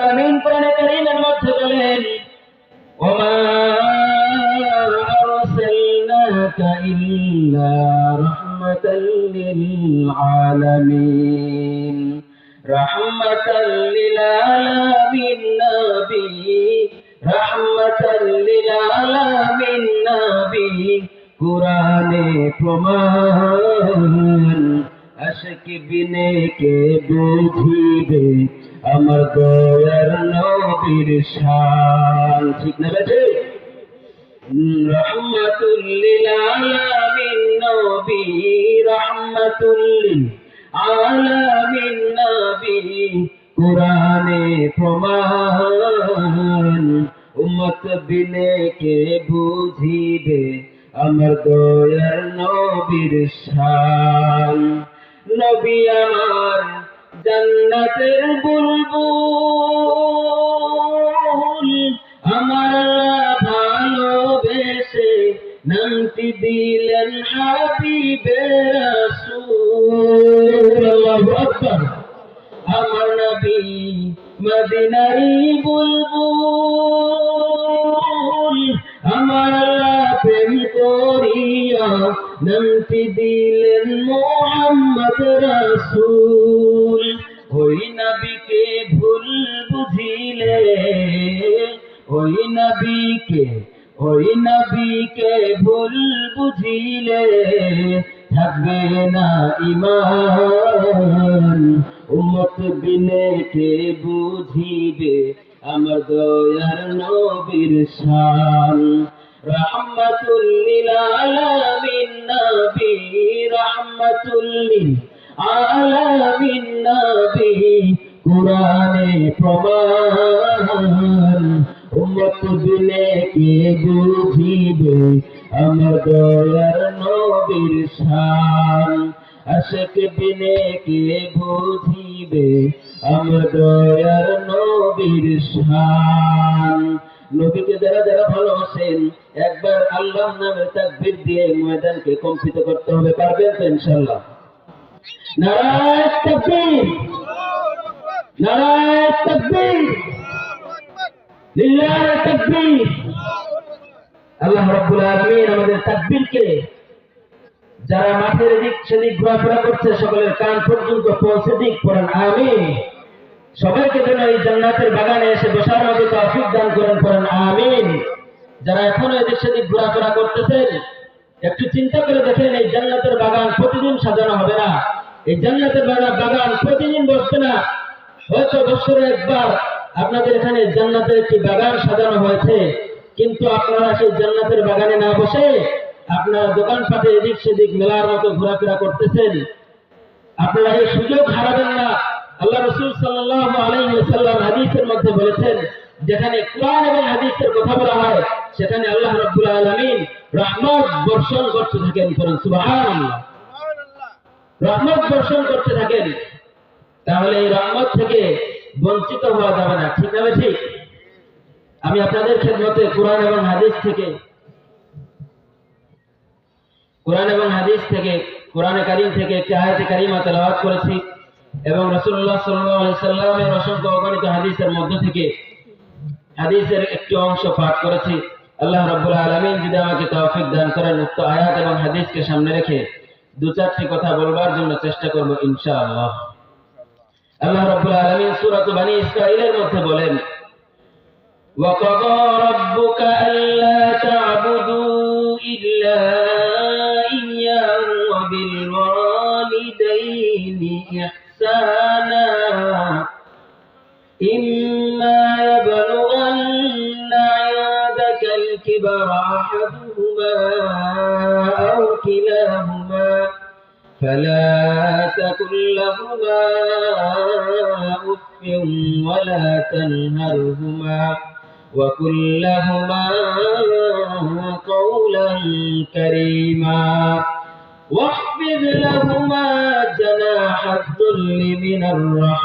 আমিন কোরআনে কারীমের মধ্যে বলেন ওমা আরসালনাকা ইল্লা রাহমাতাল লিল আলামিন রাহমাতাল লিল আশক বিনে কে বুঝিবে? আমার দয়ার নবীর শান। ঠিক না বেঠে? রহমাতুল্লিল আলামিন নবী, রহমাতুল্লিল আলামিন নবী, কোরআনে প্রমাণ। উম্মত বিনে কে বুঝিবে? আমার দয়ার নবীর শান। নবী আমার জান্নাতের বুলবুল আমার ভালোবেসে নামটি দিলেন হাবিবে রাসূল। আল্লাহু আকবার। আমার নবী মদিনারি বুলবুল করিয়া নামটি দিলেন মোহাম্মদ রাসূল। ওই নবীকে ভুল বুঝিলে, ওই নবীকে ওই নবীকে ভুল বুঝিলে থাকবে না ইমান উম্মত বিনে কে বুঝিবে? আমার দয়ার নবীর শান। রহমাতুল লিল আলামিন নবী, রহমাতুল লিল আলামিন নবী, কোরআনে প্রমাণ, উম্মত বিনে কে বুঝিবে? আমার দয়ার নবীর শান, আশক বিনে কে বুঝিবে? আমার দয়ার নবীর শান। নবীকে যারা যারা ভালোবাসেন, একবার আল্লাহ নামের তাকবীর দিয়ে ময়দানকে কম্পিত করতে হবে। পারবেন তো ইনশাল্লাহ আল্লাহ রাব্বুল আলামিন আমাদের তাকবীরকে যারা মাঠের এদিক সেদিক ঘোরাফেরা করছে, সকলের কান পর্যন্ত পৌঁছে দিক, পড়েন, আমিন। সবাইকে যেন এই জান্নাতের বাগানে এসে বসার মতো তৌফিক দান করেন পড়েন, আমিন। যারা এখনও এদিক সেদিক ঘোরাফেরা করতেছেন, একটু চিন্তা করে দেখেন, এই জান্নাতের বাগান প্রতিদিন সাজানো হবে না। এই জান্নাতের বাগান প্রতিদিন বসবে না। হয়তো বছরে একবার আপনাদের এখানে জান্নাতের একটি বাগান সাজানো হয়েছে। কিন্তু আপনারা সেই জান্নাতের বাগানে না বসে আপনারা দোকানপাটে এদিক সেদিক মেলার মতো ঘোরাফেরা করতেছেন। আপনারা এই সুযোগ হারাবেন না। আল্লাহ রসুল সাল্লাহ হাদিসের মধ্যে বলেছেন, যেখানে কোরআন এবং হাদিসের কথা বলা হয়, সেখানে আল্লাহ রব্বুল আলমিন রহমত বর্ষণ করতে থাকেন করেন রহমত বর্ষণ করতে থাকেন। তাহলে এই রহমত থেকে বঞ্চিত হওয়া যাবে না, ঠিক না ঠিক? আমি আপনাদের খেদমতে কোরআন এবং হাদিস থেকে, কোরআন এবং হাদিস থেকে, কোরআনে কারিম থেকে একটি আয়াতে কারিমা তেলাওয়াত করেছি। এবং রসুল্লাহ সাল্লামের অসংখ্য অগণিত হাদিসের মধ্য থেকে হাদিসের একটি অংশ পাঠ করেছি আল্লাহ রব্বুল আলমিন যদি আমাকে তৌফিক দান করেন উক্ত আয়াত এবং হাদিসকে সামনে রেখে দু চারটি কথা বলবার জন্য চেষ্টা করব ইনশাআল্লাহ আল্লাহ রব্বুল আলমিন সুরাত বানী ইসরাইলের মধ্যে বলেন وقضى ربك ألا تعبدوا إلا إياه وبالوالدين إحسانا إما يبلغن عندك الكبر أحدهما أو كلاهما فلا تكن لهما أف ولا تنهرهما وقل لهما قولا كريما واخفض لهما جناح الذل من الرحمة.